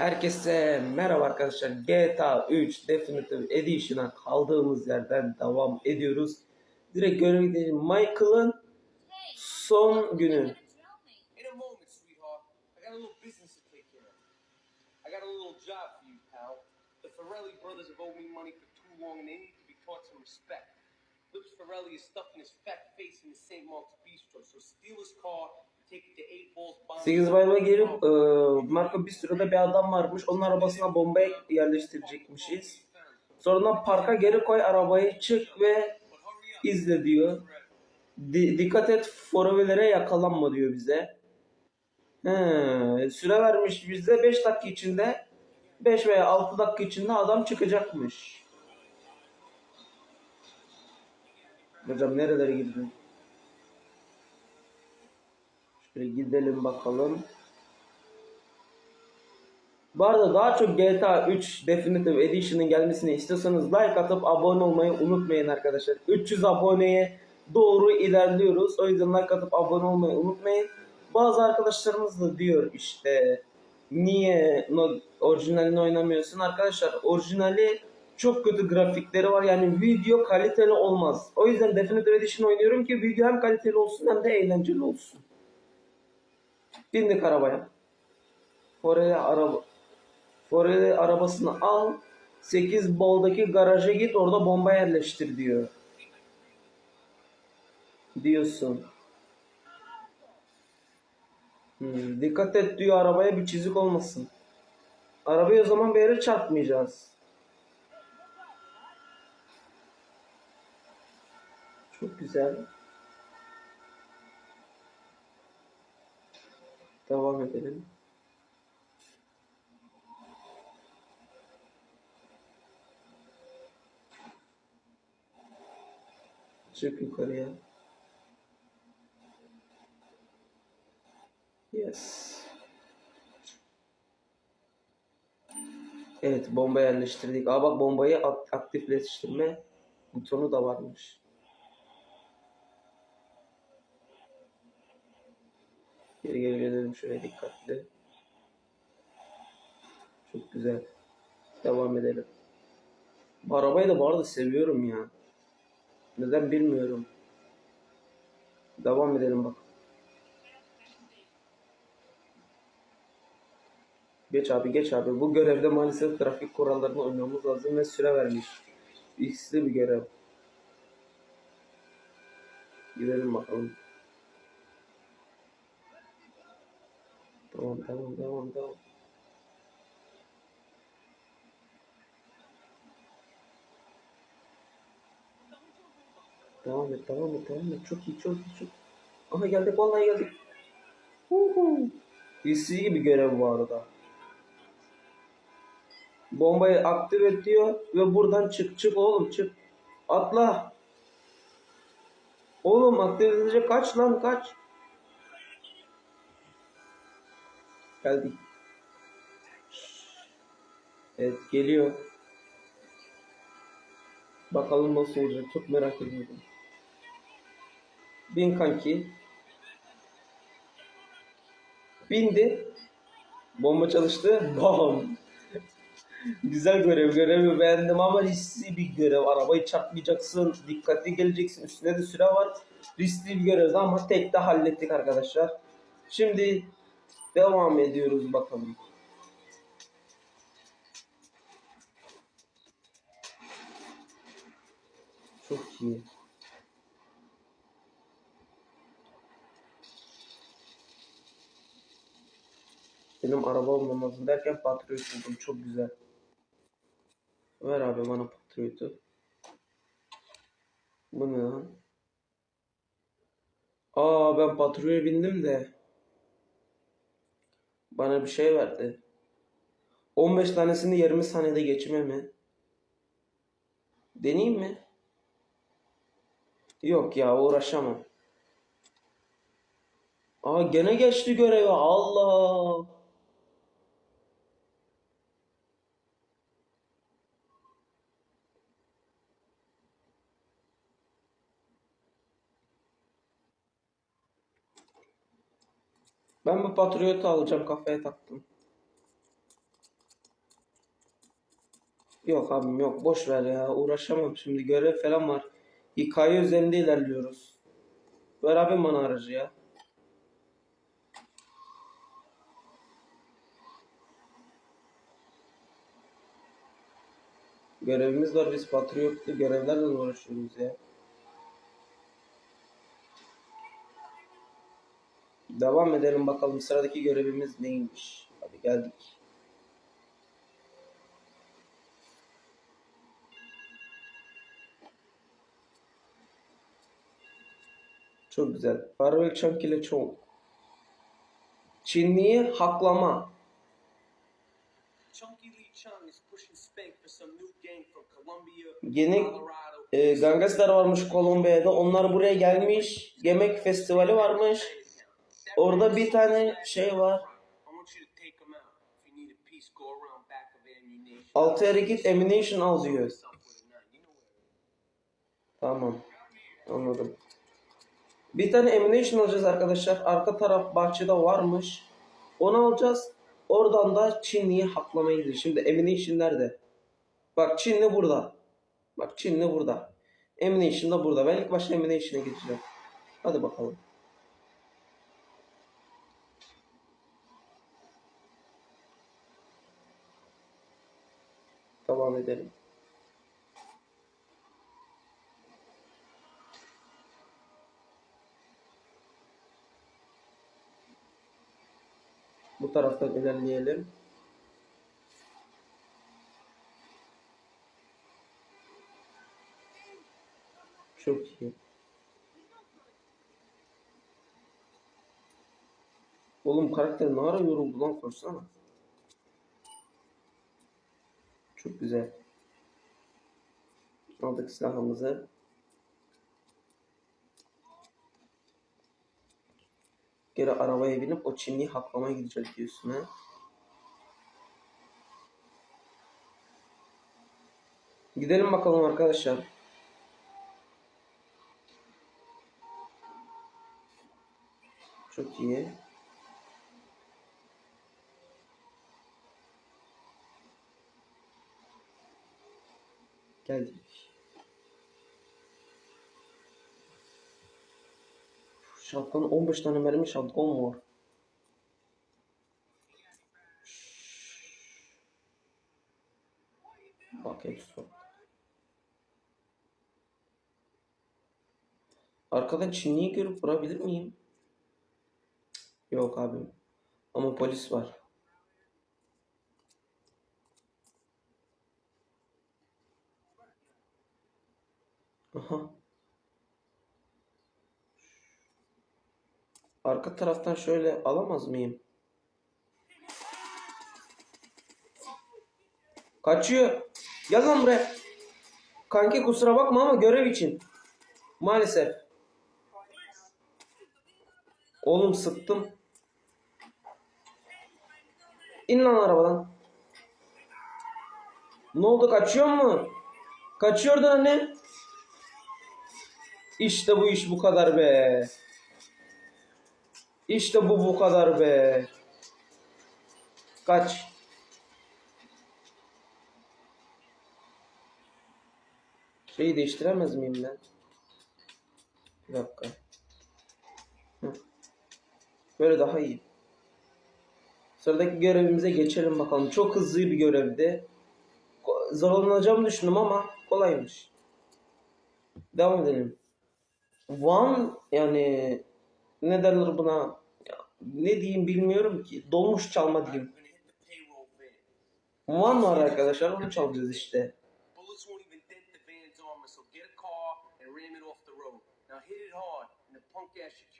Herkese merhaba arkadaşlar. GTA 3 Definitive Edition'a kaldığımız yerden devam ediyoruz. Direkt gidelim. Michael'ın son günü. Lips Ferrelli is stuffing his fat face in the St. Mark's Bistro, so steal his car and take it to 8 Balls Bond. 8 bayıma gelip e, Marco Bistro'da bir adam varmış. Onun arabasına bombayı yerleştirecekmişiz. Sonra parka geri koy arabayı çık ve izle diyor. Di- dikkat et forevelere yakalanma diyor bize. He, süre vermiş bize 5 dakika içinde 5 veya 6 dakika içinde adam çıkacakmış. Hocam nerelere girdin? Şöyle gidelim bakalım. Bu arada daha çok GTA 3 Definitive Edition'ın gelmesini istiyorsanız like atıp abone olmayı unutmayın arkadaşlar. 300 aboneye doğru ilerliyoruz. O yüzden like atıp abone olmayı unutmayın. Bazı arkadaşlarımız da diyor işte niye orijinalini oynamıyorsun? Arkadaşlar orijinali çok kötü grafikleri var. Yani video kaliteli olmaz. O yüzden Definitive Edition oynuyorum ki video hem kaliteli olsun hem de eğlenceli olsun. Bindik arabaya. Forel'e araba Forel'e arabasını al. 8 boldaki garaja git orada bomba yerleştir diyor. Diyorsun. Hmm, dikkat et diyor arabaya bir çizik olmasın. Arabayı o zaman bir yere çarpmayacağız. Çok güzel. Devam edelim. Çık yukarıya. Yes. Evet bomba yerleştirdik. Aa bak bombayı ak- aktifleştirme butonu da varmış. Geri geri gelelim şöyle dikkatli. Çok güzel. Devam edelim. Bu arabayı da bu arada seviyorum ya. Neden bilmiyorum. Devam edelim bak. Geç abi geç abi. Bu görevde maalesef trafik kurallarını uymamız lazım ve süre vermiş. X'li bir görev. Gidelim bakalım. Tamam tamam devam devam. Devam et devam et devam et. Çok iyi çok iyi çok. Aha geldik vallahi geldik. Huhu. Hissi gibi görev bu arada. Bombayı aktif et diyor ve buradan çık çık oğlum çık. Atla. Oğlum aktif edecek kaç lan kaç. Geldik. Evet geliyor. Bakalım nasıl olacak çok merak ediyorum. Bin kanki. Bindi. Bomba çalıştı. Bam. Güzel görev. Görevi beğendim ama riskli bir görev. Arabayı çarpmayacaksın. Dikkatli geleceksin. Üstüne de süre var. Riskli bir görev ama tek de hallettik arkadaşlar. Şimdi devam ediyoruz bakalım. Çok iyi. Benim araba olmaması derken Patriot buldum. Çok güzel. Ver abi bana Patriot'u. Bu ne lan? Aa ben Patriot'a bindim de. Bana bir şey verdi. 15 tanesini 20 saniyede geçme mi? Deneyeyim mi? Yok ya uğraşamam. Aa gene geçti görevi. Allah. Ben bu Patriot'u alacağım kafaya taktım. Yok abim yok. Boş ver ya. Uğraşamam şimdi. Görev falan var. Hikaye üzerinde ilerliyoruz. Ver abim bana aracı ya. Görevimiz var. Biz patriyotlu görevlerle uğraşıyoruz ya. Devam edelim bakalım sıradaki görevimiz neymiş. Hadi geldik. Çok güzel. Farvel Chunk ile Chong. Çinliyi haklama. Yeni e, gangster varmış Kolombiya'da. Onlar buraya gelmiş. Yemek festivali varmış. Orada bir tane şey var. Altı git ammunition al diyor. Tamam. Anladım. Bir tane ammunition alacağız arkadaşlar. Arka taraf bahçede varmış. Onu alacağız. Oradan da Çinli'yi haklamaya gideceğiz. Şimdi ammunition nerede? Bak Çinli burada. Bak Çinli burada. Ammunition da burada. Ben ilk başta ammunition'a gideceğim. Hadi bakalım. Devam edelim. Bu taraftan ilerleyelim. Çok iyi. Oğlum karakter ne ara yoruldu lan koşsana. Çok güzel. Aldık silahımızı. Geri arabaya binip o Çinliyi haklamaya gideceğiz diyorsun ha. Gidelim bakalım arkadaşlar. Çok iyi. Geldik. Şapkanın 15 tane mermi şapkan var? Bak hepsi. Arkadan Çinliyi görüp vurabilir miyim? Yok abi. Ama polis var. Aha. Arka taraftan şöyle alamaz mıyım? Kaçıyor. Gel lan buraya. Kanki kusura bakma ama görev için. Maalesef. Oğlum sıktım. İn lan arabadan. Ne oldu kaçıyor mu? Kaçıyordun anne. İşte bu iş bu kadar be. İşte bu bu kadar be. Kaç. Şeyi değiştiremez miyim ben? Bir dakika. Böyle daha iyi. Sıradaki görevimize geçelim bakalım. Çok hızlı bir görevdi. Zorlanacağımı düşündüm ama kolaymış. Devam edelim. One yani ne derler buna ne diyeyim bilmiyorum ki. Dolmuş çalma diyeyim. Van. Var arkadaşlar onu çalacağız işte.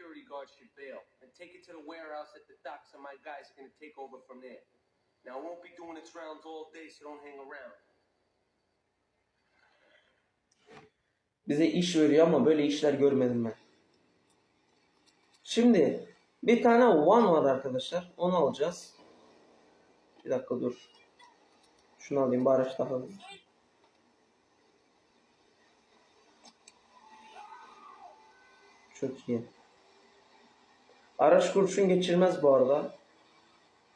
Security guard should bail. And take it to the warehouse at the docks, and my guys are gonna take over from there. Now it won't be doing its rounds all day, so don't hang around. Bize iş veriyor ama böyle işler görmedim ben. Şimdi bir tane one var arkadaşlar. Onu alacağız. Bir dakika dur. Şunu alayım araç daha alayım. Çok iyi. Araç kurşun geçirmez bu arada.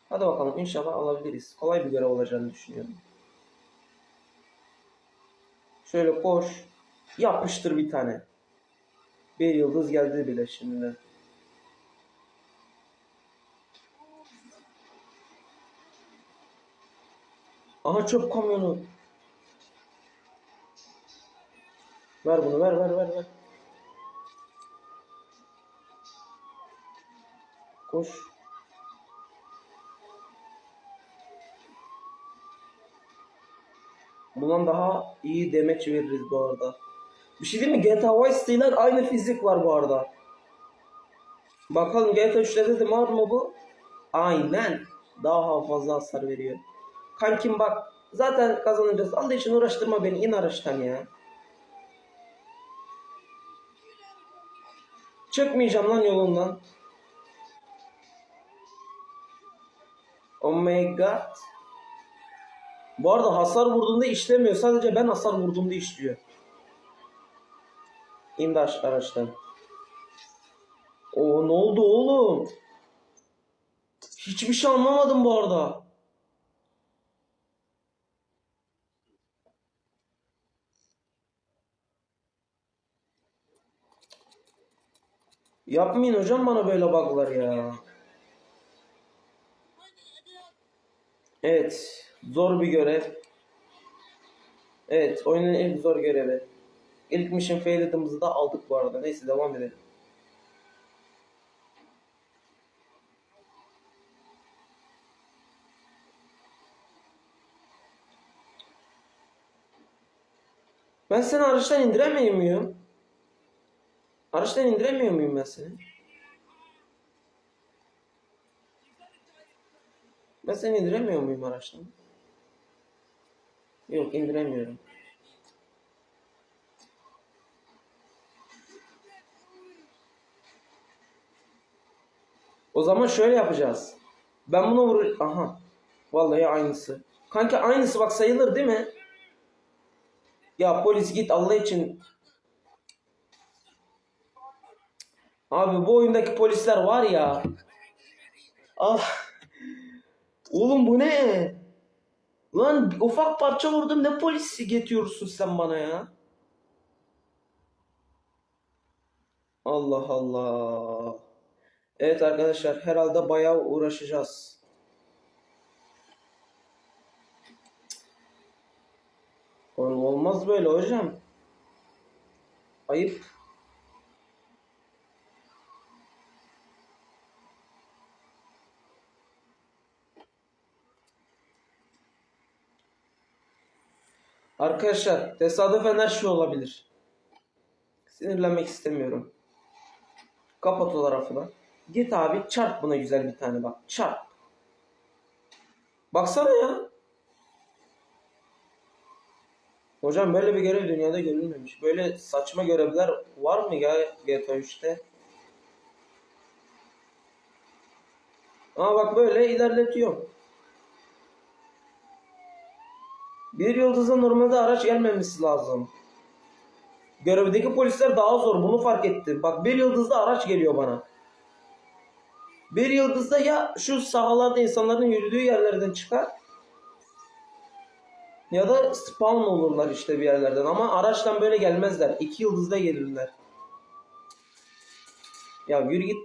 Hadi bakalım inşallah alabiliriz. Kolay bir görev olacağını düşünüyorum. Şöyle koş. Yapıştır bir tane. Bir yıldız geldi bile şimdi. Aha çöp kamyonu. Ver bunu ver ver ver ver. Koş. Bundan daha iyi demeç veririz bu arada. Bir şey değil mi? GTA Vice City'ler aynı fizik var bu arada. Bakalım GTA 3'te de var mı bu? Aynen. Daha fazla hasar veriyor. Kankim bak zaten kazanacağız. Allah için uğraştırma beni. in araçtan ya. Çıkmayacağım lan yolundan. Oh my god. Bu arada hasar vurduğunda işlemiyor. Sadece ben hasar vurduğumda işliyor. İn araçtan. Oo ne oldu oğlum? Hiçbir şey anlamadım bu arada. Yapmayın hocam bana böyle bug'lar ya. Evet. Zor bir görev. Evet. Oyunun ilk zor görevi. İlk mission failed'ımızı da aldık bu arada. Neyse devam edelim. Ben seni araçtan indiremiyor muyum? Araçtan indiremiyor muyum ben seni? Ben seni indiremiyor muyum araçtan? Yok indiremiyorum. O zaman şöyle yapacağız. Ben bunu vur... Aha. Vallahi aynısı. Kanka aynısı bak sayılır değil mi? Ya polis git Allah için. Abi bu oyundaki polisler var ya. Ah. Oğlum bu ne? Lan ufak parça vurdum ne polisi getiriyorsun sen bana ya? Allah Allah. Evet arkadaşlar herhalde bayağı uğraşacağız. Olmaz böyle hocam. Ayıp. Arkadaşlar tesadüfen her şey olabilir. Sinirlenmek istemiyorum. Kapat o tarafı da. Git abi çarp buna güzel bir tane bak. Çarp. Baksana ya. Hocam böyle bir görev dünyada görülmemiş. Böyle saçma görevler var mı ya GTA 3'te? Aa bak böyle ilerletiyor. Bir yıldıza normalde araç gelmemesi lazım. Görevdeki polisler daha zor. Bunu fark ettim. Bak bir yıldızda araç geliyor bana. Bir yıldızda ya şu sahalarda insanların yürüdüğü yerlerden çıkar ya da spawn olurlar işte bir yerlerden ama araçtan böyle gelmezler. İki yıldızda gelirler. Ya yürü git.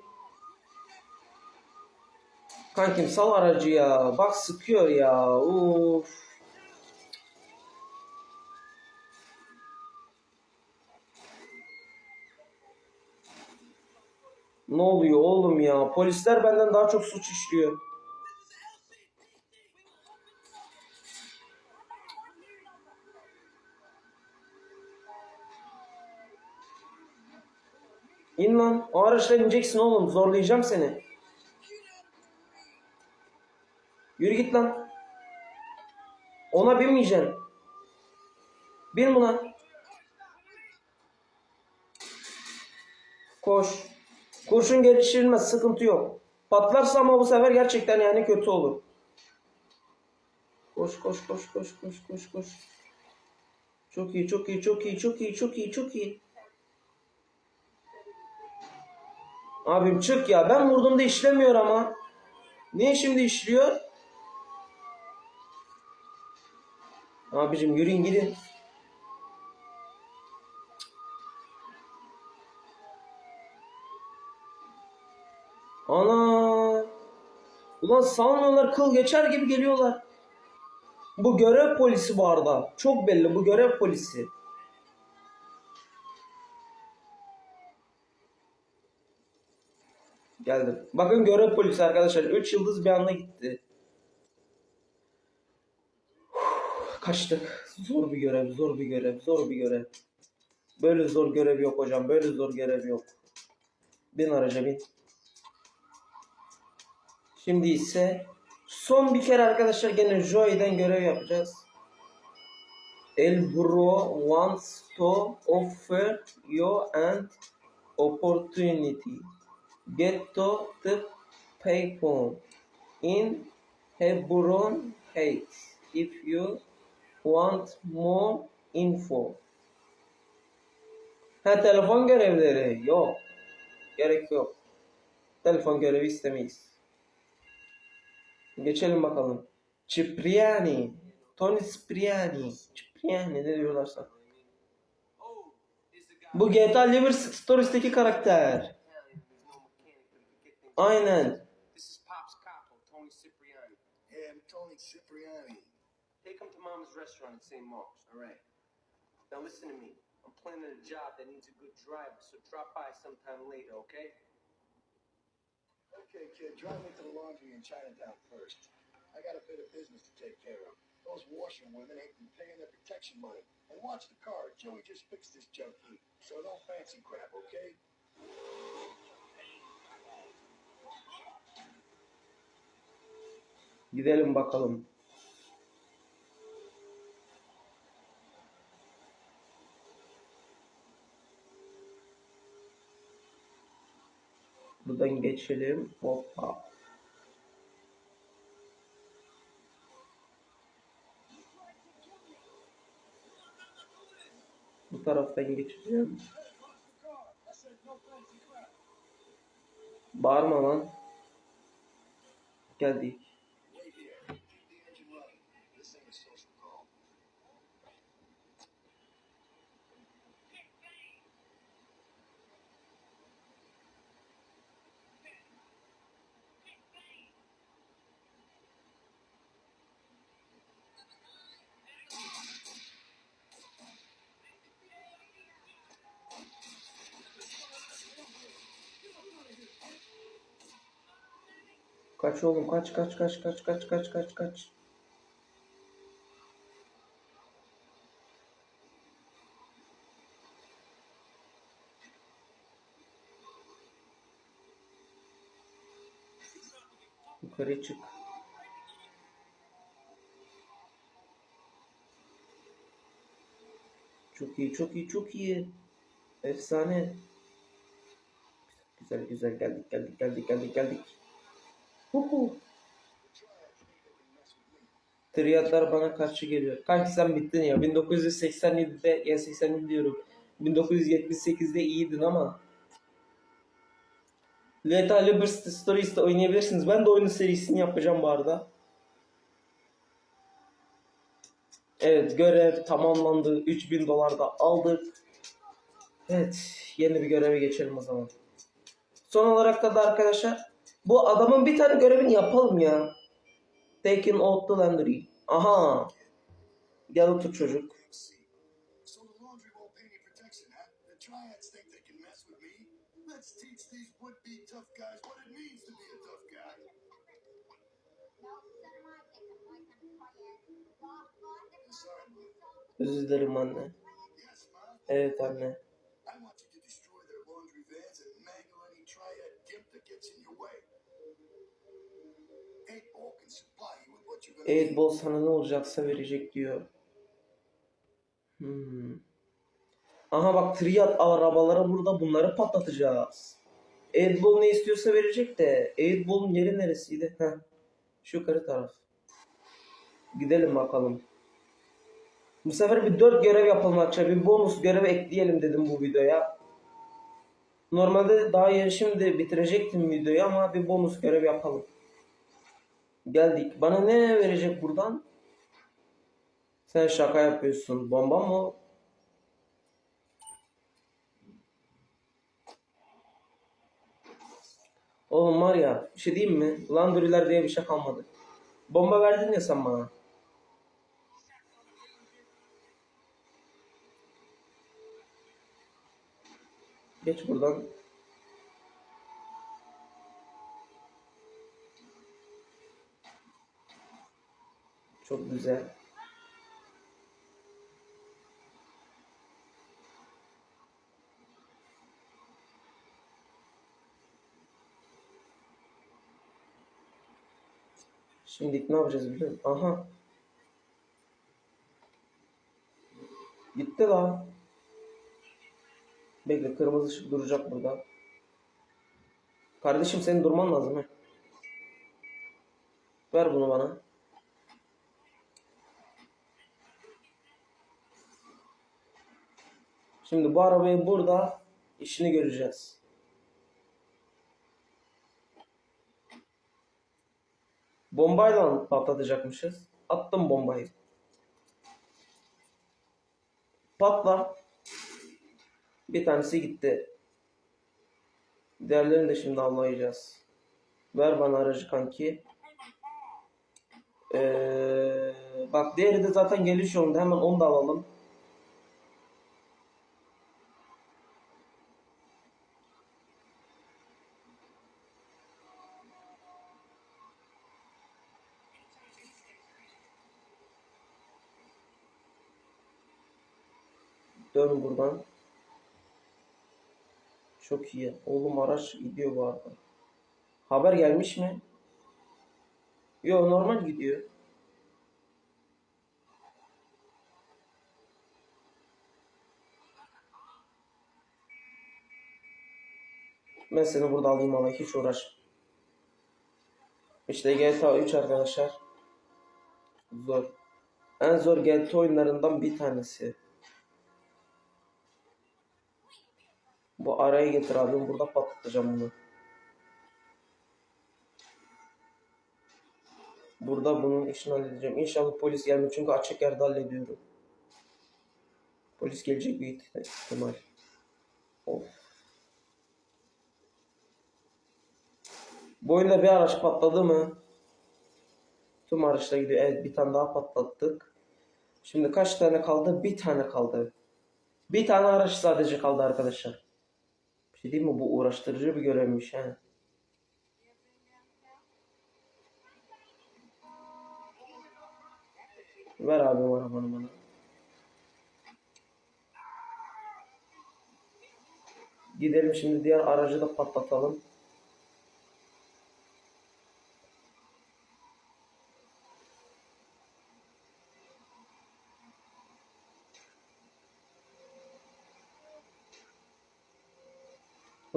Kankim sal aracı ya. Bak sıkıyor ya. Uf. Ne oluyor oğlum ya? Polisler benden daha çok suç işliyor. İn lan. O araçtan ineceksin oğlum. Zorlayacağım seni. Yürü git lan. Ona binmeyeceksin. Bin buna. Koş. Kurşun geliştirilmez. Sıkıntı yok. Patlarsa ama bu sefer gerçekten yani kötü olur. Koş koş koş koş koş koş koş. Çok iyi çok iyi çok iyi çok iyi çok iyi çok iyi. Abim çık ya. Ben vurduğumda işlemiyor ama. Niye şimdi işliyor? Abicim yürüyün gidin. Ana. Ulan salmıyorlar kıl geçer gibi geliyorlar. Bu görev polisi bu arada. Çok belli bu görev polisi. Geldim. Bakın görev polisi arkadaşlar. 3 yıldız bir anda gitti. Kaçtık. Zor bir görev, zor bir görev, zor bir görev. Böyle zor görev yok hocam. Böyle zor görev yok. Bin araca bin. Şimdi ise son bir kere arkadaşlar gene Joy'den görev yapacağız. El Bro wants to offer you an opportunity. Get to the payphone in Hebron Heights if you want more info. Ha telefon görevleri yok. Gerek yok. Telefon görevi istemeyiz. Geçelim bakalım. Cipriani. Tony Cipriani. Cipriani ne diyorlarsa. Bu GTA Liver Stories'teki karakter. Aynen. This is Pop's capo, Tony Cipriani. Yeah, I'm Tony Cipriani. Take him to Mama's restaurant in St. Mark's, all right? Now listen to me. I'm planning a job that needs a good driver, so drop by sometime later, okay? Okay, kid, drive me to the laundry in Chinatown first. I got a bit of business to take care of. Those washerwomen ain't been paying their protection money. And watch the car. Joey just fixed this junk heap. So no fancy crap, okay? Gidelim bakalım. Buradan geçelim. Hoppa. Bu taraftan geçeceğim. Bağırma lan. Geldik. Kaç oğlum kaç kaç kaç kaç kaç kaç kaç kaç. Yukarı çık. Çok iyi çok iyi çok iyi. Efsane. Güzel güzel geldik geldik geldik geldik geldik. Huhu. Triyatlar bana karşı geliyor. Kanki sen bittin ya. 1987'de ya 87 diyorum. 1978'de iyiydin ama Lethal Liberty Stories'te oynayabilirsiniz. Ben de oyunun serisini yapacağım bu arada. Evet görev tamamlandı. 3000 dolar da aldık. Evet yeni bir göreve geçelim o zaman. Son olarak da, da arkadaşlar bu adamın bir tane görevini yapalım ya. Taking out the laundry. Aha. Gel otur çocuk. Let's teach these would-be tough guys what it means to be a tough guy. Yes, sir. Özür dilerim anne. Evet anne. Need. Ball sana ne olacaksa verecek diyor. Hmm. Aha bak Triad arabalara burada bunları patlatacağız. Ball ne istiyorsa verecek de Ball'un yeri neresiydi? Heh. Şu yukarı taraf. Gidelim bakalım. Bu sefer bir dört görev yapalım arkadaşlar. Bir bonus görev ekleyelim dedim bu videoya. Normalde daha yeni şimdi bitirecektim videoyu ama bir bonus görev yapalım. Geldik. Bana ne verecek buradan? Sen şaka yapıyorsun. Bomba mı? Oğlum var ya bir şey diyeyim mi? Landry'ler diye bir şey kalmadı. Bomba verdin ya sen bana. Geç buradan. Çok güzel. Şimdi ne yapacağız biliyor musun? Aha. Gitti lan. Bekle kırmızı ışık duracak burada. Kardeşim senin durman lazım he. Ver bunu bana. Şimdi bu arabayı burada işini göreceğiz. Bombayla patlatacakmışız. Attım bombayı. Patla. Bir tanesi gitti. Diğerlerini de şimdi avlayacağız. Ver bana aracı kanki. Ee, bak diğeri de zaten geliş yolunda. Hemen onu da alalım. Dön buradan. Çok iyi. Oğlum araç gidiyor bu arada. Haber gelmiş mi? Yo normal gidiyor. Ben seni burada alayım ama hiç uğraş. İşte GTA 3 arkadaşlar. Zor. En zor GTA oyunlarından bir tanesi. Bu araya getir abim. Burada patlatacağım bunu. Burada bunun işini halledeceğim. İnşallah polis gelmiyor çünkü açık yerde hallediyorum. Polis gelecek büyük ihtimal. Of. Bu oyunda bir araç patladı mı? Tüm araçlar gidiyor. Evet bir tane daha patlattık. Şimdi kaç tane kaldı? Bir tane kaldı. Bir tane araç sadece kaldı arkadaşlar. Bir şey diyeyim mi? Bu uğraştırıcı bir görevmiş he. Ver abim arabanı bana. Gidelim şimdi diğer aracı da patlatalım.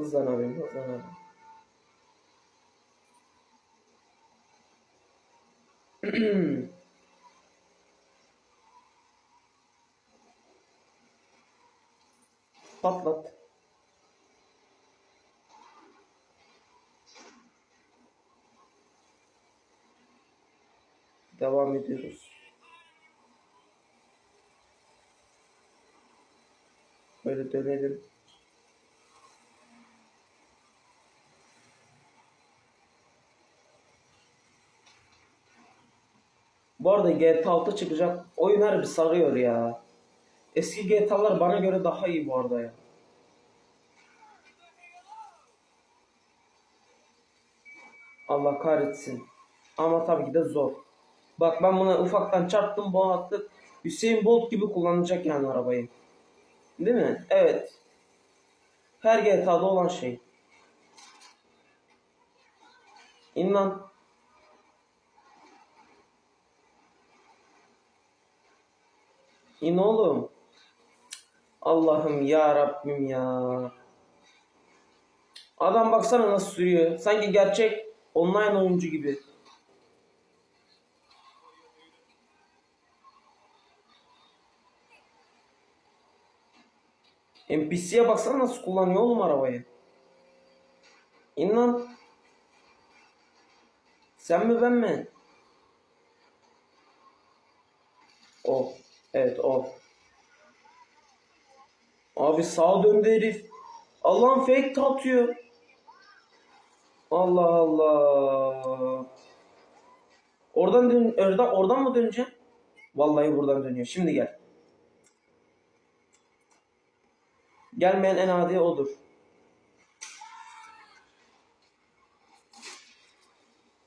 Hızlan abim, hızlan abim. Patlat. Devam ediyoruz. Böyle dönelim. Bu arada GTA 6 çıkacak. Oyun harbi sarıyor ya. Eski GTA'lar bana göre daha iyi bu arada ya. Allah kahretsin. Ama tabii ki de zor. Bak ben buna ufaktan çarptım bu attı. Hüseyin Bolt gibi kullanacak yani arabayı. Değil mi? Evet. Her GTA'da olan şey. İn İn oğlum. Allah'ım ya Rabbim ya. Adam baksana nasıl sürüyor. Sanki gerçek online oyuncu gibi. NPC'ye baksana nasıl kullanıyor oğlum arabayı. İn lan. Sen mi ben mi? O. Evet o. Abi sağa döndü herif. Allah'ın fake atıyor. Allah Allah. Oradan dön, oradan, oradan mı döneceksin? Vallahi buradan dönüyor. Şimdi gel. Gelmeyen en adi odur.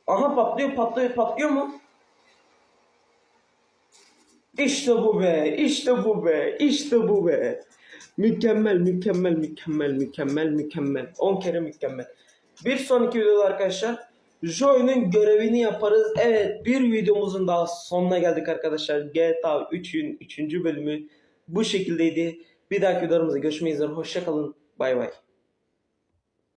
Aha patlıyor, patlıyor, patlıyor mu? İşte bu be, işte bu be, işte bu be. Mükemmel, mükemmel, mükemmel, mükemmel, mükemmel. 10 kere mükemmel. Bir sonraki videoda arkadaşlar Joy'un görevini yaparız. Evet bir videomuzun daha sonuna geldik arkadaşlar. GTA 3'ün 3. bölümü bu şekildeydi. Bir dahaki videolarımızda görüşmek üzere. Hoşçakalın. Bay bay.